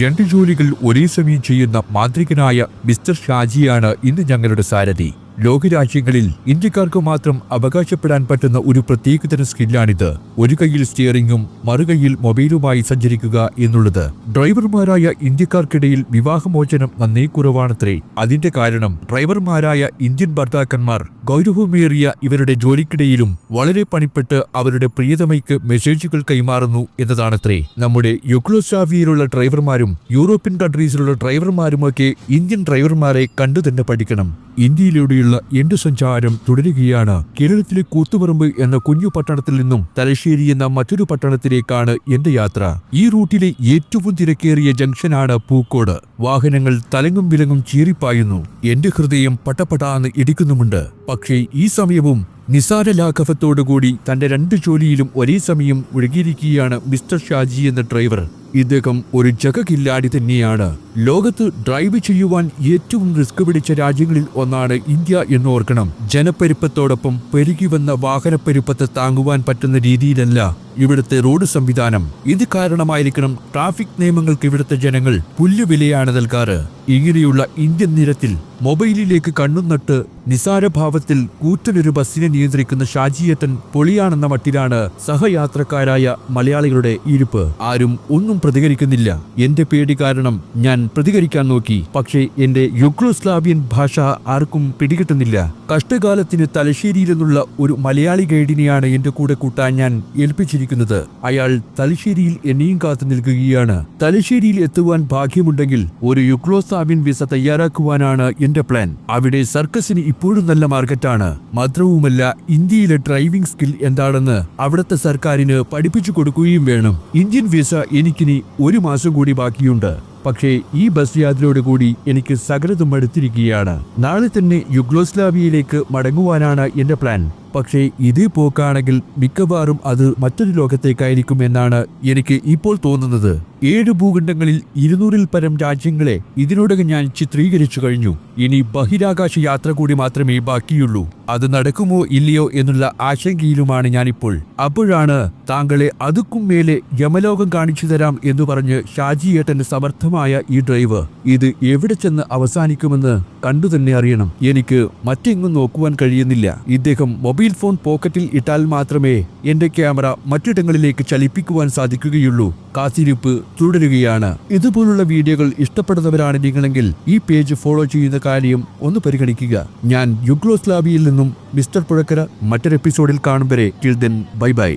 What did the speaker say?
രണ്ട് ജോലികൾ ഒരേ സമയം ചെയ്യുന്ന മാന്ത്രികനായ മിസ്റ്റർ ഷാജിയാണ് ഇന്ന് ഞങ്ങളുടെ സാരഥി. ലോകരാജ്യങ്ങളിൽ ഇന്ത്യക്കാർക്ക് മാത്രം അവകാശപ്പെടാൻ പറ്റുന്ന ഒരു പ്രത്യേകതരം സ്കില്ലാണിത്. ഒരു കൈയിൽ സ്റ്റിയറിംഗും മറുകൈയിൽ മൊബൈലുമായി സഞ്ചരിക്കുക എന്നുള്ളത്. ഡ്രൈവർമാരായ ഇന്ത്യക്കാർക്കിടയിൽ വിവാഹമോചനം നന്നേ കുറവാണത്രേ. അതിന്റെ കാരണം ഡ്രൈവർമാരായ ഇന്ത്യൻ ഭർത്താക്കന്മാർ ഗൗരവമേറിയ ഇവരുടെ ജോലിക്കിടയിലും വളരെ പണിപ്പെട്ട് അവരുടെ പ്രിയതമയ്ക്ക് മെസ്സേജുകൾ കൈമാറുന്നു എന്നതാണത്രേ. നമ്മുടെ യുഗ്ലോസ്ലാവിയയിലുള്ള ഡ്രൈവർമാരും യൂറോപ്യൻ കൺട്രീസിലുള്ള ഡ്രൈവർമാരുമൊക്കെ ഇന്ത്യൻ ഡ്രൈവർമാരെ കണ്ടു തന്നെ പഠിക്കണം ഇന്ത്യയിലൂടെയുള്ള എന്റെ സഞ്ചാരം തുടരുകയാണ്. കേരളത്തിലെ കൂത്തുപറമ്പ് എന്ന കുഞ്ഞു പട്ടണത്തിൽ നിന്നും തലശ്ശേരി എന്ന മറ്റൊരു പട്ടണത്തിലേക്കാണ് എന്റെ യാത്ര. ഈ റൂട്ടിലെ ഏറ്റവും തിരക്കേറിയ ജംഗ്ഷനാണ് പൂക്കോട്. വാഹനങ്ങൾ തലങ്ങും വിലങ്ങും ചീറിപ്പായുന്നു. എന്റെ ഹൃദയം പട്ടപടാന്ന് ഇടിക്കുന്നുമുണ്ട്. പക്ഷേ ഈ സമയവും നിസാര ലാഘവത്തോടുകൂടി തന്റെ രണ്ട് ജോലിയിലും ഒരേ സമയം ഒഴുകിയിരിക്കുകയാണ് മിസ്റ്റർ ഷാജി എന്ന ഡ്രൈവർ. ഇദ്ദേഹം ഒരു ജഗകില്ലാടി തന്നെയാണ്. ലോകത്ത് ഡ്രൈവ് ചെയ്യുവാൻ ഏറ്റവും റിസ്ക് പിടിച്ച രാജ്യങ്ങളിൽ ഒന്നാണ് ഇന്ത്യ എന്നോർക്കണം. ജനപ്പെരുപ്പത്തോടൊപ്പം പെരുകി വന്ന വാഹനപ്പെരുപ്പത്തെ താങ്ങുവാൻ പറ്റുന്ന രീതിയിലല്ല ഇവിടുത്തെ റോഡ് സംവിധാനം ഇത് കാരണമായിരിക്കണം ട്രാഫിക് നിയമങ്ങൾക്ക് ഇവിടുത്തെ ജനങ്ങൾ പുല്ലുവിലയാണ് നൽകാറ്. ഇങ്ങനെയുള്ള ഇന്ത്യൻ നിരത്തിൽ മൊബൈലിലേക്ക് കണ്ണും നട്ട് നിസാരഭാവത്തിൽ കൂറ്റനൊരു ബസ്സിനെ നിയന്ത്രിക്കുന്ന ഷാജിയത്തൻ പൊളിയാണെന്ന മട്ടിലാണ് സഹയാത്രക്കാരായ മലയാളികളുടെ ഇരിപ്പ്. ആരും ഒന്നും പ്രതികരിക്കുന്നില്ല. എന്റെ പേടി കാരണം ഞാൻ പ്രതികരിക്കാൻ നോക്കി. പക്ഷേ എന്റെ യുഗ്ലോസ്ലാവിയൻ ഭാഷ ആർക്കും പിടികിട്ടുന്നില്ല. കഷ്ടകാലത്തിന് തലശ്ശേരിയിൽ നിന്നുള്ള ഒരു മലയാളി ഗൈഡിനെയാണ് എന്റെ കൂടെ കൂട്ടാൻ ഞാൻ ഏൽപ്പിച്ചിരിക്കുന്നത്. അയാൾ തലശ്ശേരിയിൽ എന്നെയും കാത്തു നിൽക്കുകയാണ്. തലശ്ശേരിയിൽ എത്തുവാൻ ഭാഗ്യമുണ്ടെങ്കിൽ ഒരു യുഗ്ലോസ്ലാവിയൻ വിസ തയ്യാറാക്കുവാനാണ് എന്റെ പ്ലാൻ. അവിടെ സർക്കസിന് ഇപ്പോഴും നല്ല മാർക്കറ്റാണ്. മാത്രവുമല്ല ഇന്ത്യയിലെ ഡ്രൈവിംഗ് സ്കിൽ എന്താണെന്ന് അവിടുത്തെ സർക്കാരിന് പഠിപ്പിച്ചു കൊടുക്കുകയും വേണം. ഇന്ത്യൻ വിസ എനിക്കിനി ഒരു മാസം കൂടി ബാക്കിയുണ്ട്. പക്ഷേ ഈ ബസ് യാത്രയോടുകൂടി എനിക്ക് സകലതും അടുത്തിരിക്കുകയാണ് നാളെ തന്നെ യുഗ്ലോസ്ലാവിയയിലേക്ക് മടങ്ങുവാനാണ് എന്റെ പ്ലാൻ. പക്ഷേ ഇതേ പോക്കാണെങ്കിൽ മിക്കവാറും അത് മറ്റൊരു ലോകത്തേക്കായിരിക്കും എന്നാണ് എനിക്ക് ഇപ്പോൾ തോന്നുന്നത്. ഏഴ് ഭൂഖണ്ഡങ്ങളിൽ ഇരുന്നൂറിൽ പരം രാജ്യങ്ങളെ ഇതിനോടകം ഞാൻ ചിത്രീകരിച്ചു കഴിഞ്ഞു. ഇനി ബഹിരാകാശ യാത്ര കൂടി മാത്രമേ ബാക്കിയുള്ളൂ. അത് നടക്കുമോ ഇല്ലയോ എന്നുള്ള ആശങ്കയിലുമാണ് ഞാനിപ്പോൾ. അപ്പോഴാണ് താങ്കളെ അതുക്കും മേലെ യമലോകം കാണിച്ചു തരാം എന്ന് പറഞ്ഞ് ഷാജിയേട്ടന്റെ സമർത്ഥമായ ഈ ഡ്രൈവ് ഇത് എവിടെ ചെന്ന് അവസാനിക്കുമെന്ന് കണ്ടു തന്നെ അറിയണം. എനിക്ക് മറ്റെങ്ങും നോക്കുവാൻ കഴിയുന്നില്ല. ഇദ്ദേഹം മൊബൈൽ ഫോൺ പോക്കറ്റിൽ ഇട്ടാൽ മാത്രമേ എന്റെ ക്യാമറ മറ്റിടങ്ങളിലേക്ക് ചലിപ്പിക്കുവാൻ സാധിക്കുകയുള്ളൂ. കാത്തിരിപ്പ് തുടരുകയാണ്. ഇതുപോലുള്ള വീഡിയോകൾ ഇഷ്ടപ്പെടുന്നവരാണ് നിങ്ങളെങ്കിൽ ഈ പേജ് ഫോളോ ചെയ്യുന്ന കാര്യം ഒന്ന് പരിഗണിക്കുക. ഞാൻ യുഗ്ലോസ്ലാവിയിൽ നിന്നും മിസ്റ്റർ പുഴക്കര മറ്റൊരു എപ്പിസോഡിൽ കാണും വരെ. Till then bye bye.